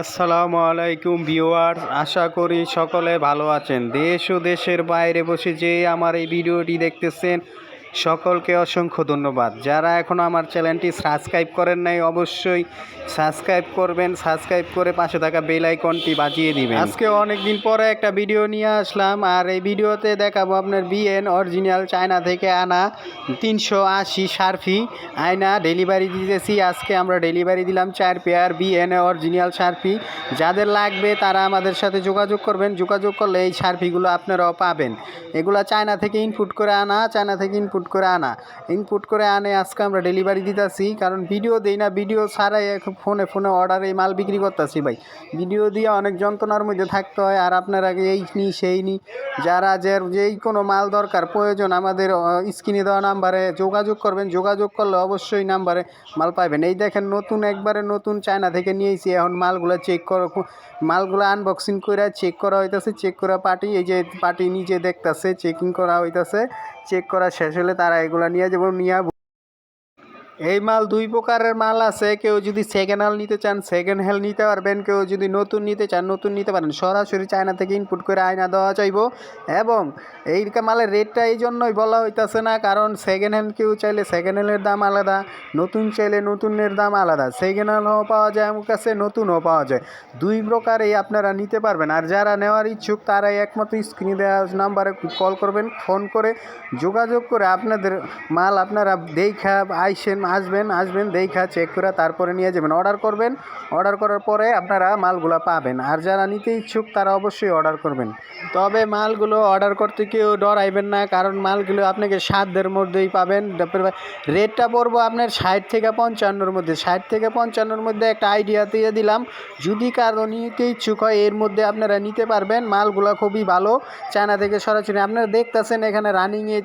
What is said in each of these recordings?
আসসালামু আলাইকুম ভিউয়ার্স, আশা করি সকলে ভালো আছেন। দেশ ও দেশের বাইরে বসে যে আমার এই ভিডিওটি দেখতেছেন সকলকে অসংখ্য ধন্যবাদ। যারা এখনও আমার চ্যানেলটি সাবস্ক্রাইব করেন নাই, অবশ্যই সাবস্ক্রাইব করবেন। সাবস্ক্রাইব করে পাশে থাকা বেল আইকনটি বাজিয়ে দিবেন। আজকে অনেক দিন পরে একটা ভিডিও নিয়ে আসলাম, আর এই ভিডিওতে দেখাবো আপনার বিএন অরিজিনাল চায়না থেকে আনা তিনশো আশি সার্ফি আয়না ডেলিভারি দিতেছি। আজকে আমরা ডেলিভারি দিলাম চার পেয়ার বিএন অরিজিনাল সার্ফি। যাদের লাগবে তারা আমাদের সাথে যোগাযোগ করবেন। যোগাযোগ করলে এই সার্ফিগুলো আপনারাও পাবেন। এগুলো চায়না থেকে ইনপুট করে আনা। চায়না থেকে ইনপুট করে আনা। ইনপুট করে আনে, আজকে আমরা ডেলিভারি দিতেছি, কারণ ভিডিও দেই না ভিডিও ছাড়াই ফোনে ফোনে অর্ডারে মাল বিক্রি করতেছি ভাই। ভিডিও দিয়ে অনেক যন্ত্রণার মধ্যে থাকতে হয়, আর আপনারা এই নি, সেই নি। যারা যে, যেই কোনো মাল দরকার, প্রয়োজন, আমাদের স্ক্রিনে দেওয়া নাম্বারে যোগাযোগ করবেন, যোগাযোগ করলে অবশ্যই নাম্বারে মাল পাবেন এই দেখেন নতুন, একবারে নতুন চায়না থেকে নিয়েছি এখন মালগুলো চেক করো, মালগুলো আনবক্সিং করে চেক করা হইতাছে চেক করা পার্টি, এই যে পার্টি নিজে দেখতাছে চেকিং করা হইতাছে। চেক করা শেষ হলে তারা এগুলো নিয়ে যাব নিয়ে এই মাল দুই প্রকারের মাল আছে। কেউ যদি সেকেন্ড হ্যান্ড নিতে চান সেকেন্ড হ্যান্ড নিতে পারবেন। কেউ যদি নতুন নিতে চান, নতুন নিতে পারেন। সরাসরি চায়না থেকে ইনপুট করে আয়না দেওয়া চাইব। এবং এই মালের রেটটা এই জন্যই বলা হইতাছে না, কারণ সেকেন্ড হ্যান্ড কেউ চাইলে সেকেন্ড হ্যান্ডের দাম আলাদা, নতুন চাইলে নতুনের দাম আলাদা। সেকেন্ড হ্যান্ডও পাওয়া যায় আমার কাছে নতুনও পাওয়া যায়। দুই প্রকারেই আপনারা নিতে পারবেন। আর যারা নেওয়ার ইচ্ছুক, তারাই একমাত্র স্ক্রিনে দেওয়া নাম্বারে কল করবেন ফোন করে যোগাযোগ করে আপনাদের মাল আপনারা দেখা, আইসেন আসবেন আসবেন, দেখা চেক করে তারপরে নিয়ে যাবেন। অর্ডার করবেন অর্ডার করার পরে আপনারা মালগুলো পাবেন। আর যারা নিতে ইচ্ছুক তারা অবশ্যই অর্ডার করবেন। তবে মালগুলো অর্ডার করতে কেউ ডরাইবেন না, কারণ মালগুলো আপনাকে সাধ্যের মধ্যেই পাবেন। রেটটা পড়ব আপনার ষাট থেকে পঞ্চান্নর মধ্যে। ষাট থেকে পঞ্চান্নর মধ্যে একটা আইডিয়া দিয়ে দিলাম। যদি কারও নিতে ইচ্ছুক হয়, এর মধ্যে আপনারা নিতে পারবেন। মালগুলো খুবই ভালো। চায়না থেকে সরাসরি আপনারা দেখতেছেন, এখানে রানিংয়ে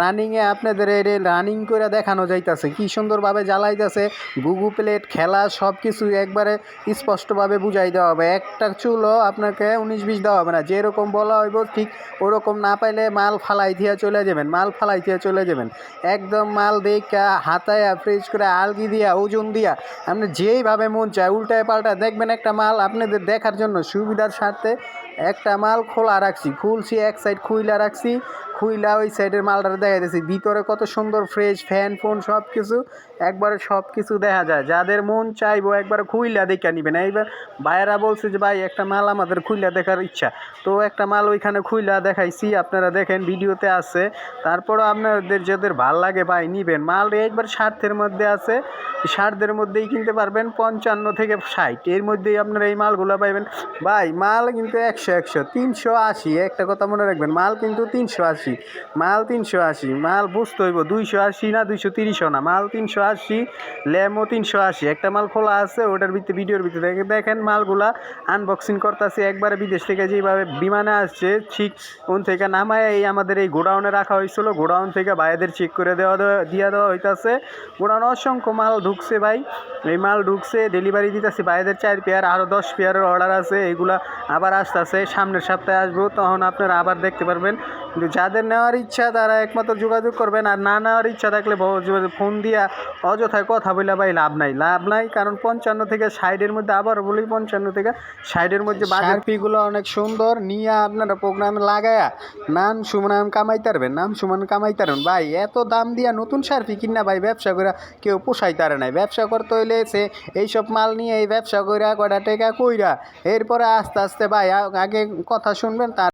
রানিংয়ে আপনাদের রানিং করে দেখানো যাইতেছে। কি সুন্দরভাবে জ্বালাইতেছে। গুগু প্লেট, খেলা সব কিছু একবারে স্পষ্টভাবে বুঝাই দেওয়া হবে। একটা চুলও আপনাকে উনিশ বিশ দেওয়া হবে না। যেরকম বলা হইব ঠিক ওরকম না পাইলে মাল ফালাই দিয়ে চলে যাবেন, মাল ফালাই দিয়ে চলে যাবেন। একদম মাল দেখা হাতায়া, ফ্রিজ করে আলগি দিয়া, ওজন দিয়া, আপনি যেইভাবে মন চায়, উল্টায় পাল্টা দেখবেন একটা মাল আপনাদের দেখার জন্য সুবিধার স্বার্থে একটা মাল খোলা রাখছি, খুলছি, এক সাইড খুইলা রাখছি, খুইলা ওই সাইডের মালটা দেখা যাচ্ছে ভিতরে কত সুন্দর ফ্রেশ ফ্যান ফোন সব কিছু একবারে সব কিছু দেখা যায়। যাদের মন চাইব একবার খুইলা দেখে নিবেন। এইবার ভাইয়েরা বলছে যে, ভাই, একটা মাল আমাদের খুইলা দেখার ইচ্ছা। তো একটা মাল ওইখানে খুইলা দেখাইছি, আপনারা দেখেন ভিডিওতে আছে। তারপরও আপনাদের যাদের ভালো লাগে ভাই, নিবেন। মাল একবার স্বার্থের মধ্যে আছে। স্বার্থের মধ্যেই কিনতে পারবেন পঞ্চান্ন থেকে ষাট। এর মধ্যেই আপনারা এই মালগুলো পাইবেন। ভাই, মাল কিন্তু একশো একশো, তিনশো আশি। একটা কথা মনে রাখবেন, মাল কিন্তু তিনশো আশি। মাল তিনশো আশি, মাল বুঝতে হইব, দুইশো আশি না দুইশো তিরিশও না। মাল তিনশো আশি ল্যামও তিনশো আশি। একটা মাল খোলা আছে, ওটার ভিতরে ভিডিওর ভিতরে দেখে দেখেন মালগুলা। আনবক্সিং করতেছি একবারে বিদেশ থেকে যেভাবে বিমানে আসছে, ঠিক কোন থেকে নামায় এই আমাদের এই গোডাউনে রাখা হয়েছিল। গোডাউন থেকে ভাইদের চেক করে দেওয়া দেওয়া দিয়ে দেওয়া হইতাছে। গোডাউন অসংখ্য মাল ঢুকছে ভাই। এই মাল ঢুকছে ডেলিভারি দিতেছে, বাইরের চার পেয়ার আরও দশ পেয়ারের অর্ডার আছে, এগুলা আবার আসতেছে, সামনের সপ্তাহে আসব, তখন আপনারা আবার দেখতে পারবেন। কিন্তু যাদের নেওয়ার ইচ্ছা তারা একমাত্র যোগাযোগ করবেন আর না নেওয়ার ইচ্ছা থাকলে ফোন দিয়া অযথায় কথা বলে ভাই লাভ নাই। লাভ নাই কারণ পঞ্চান্ন থেকে সাইডের মধ্যে আবার বলি পঞ্চান্ন থেকে সাইডের মধ্যে বাজারপিগুলো অনেক সুন্দর, নিয়ে আপনারা প্রোগ্রামে লাগায়া নাম সুমান কামাইতে পারবেন নাম সুমান কামাইতে পারবেন ভাই, এত দাম দিয়া নতুন সার্ফি কিনা ভাই, ব্যবসা করে কেউ পোষাই পারে নাই। ব্যবসা করতে হইলে সে এইসব মাল নিয়ে এই ব্যবসা কইরা কয়টা টেকা কইরা, এরপরে আস্তে আস্তে ভাই আগে কথা শুনবেন, তার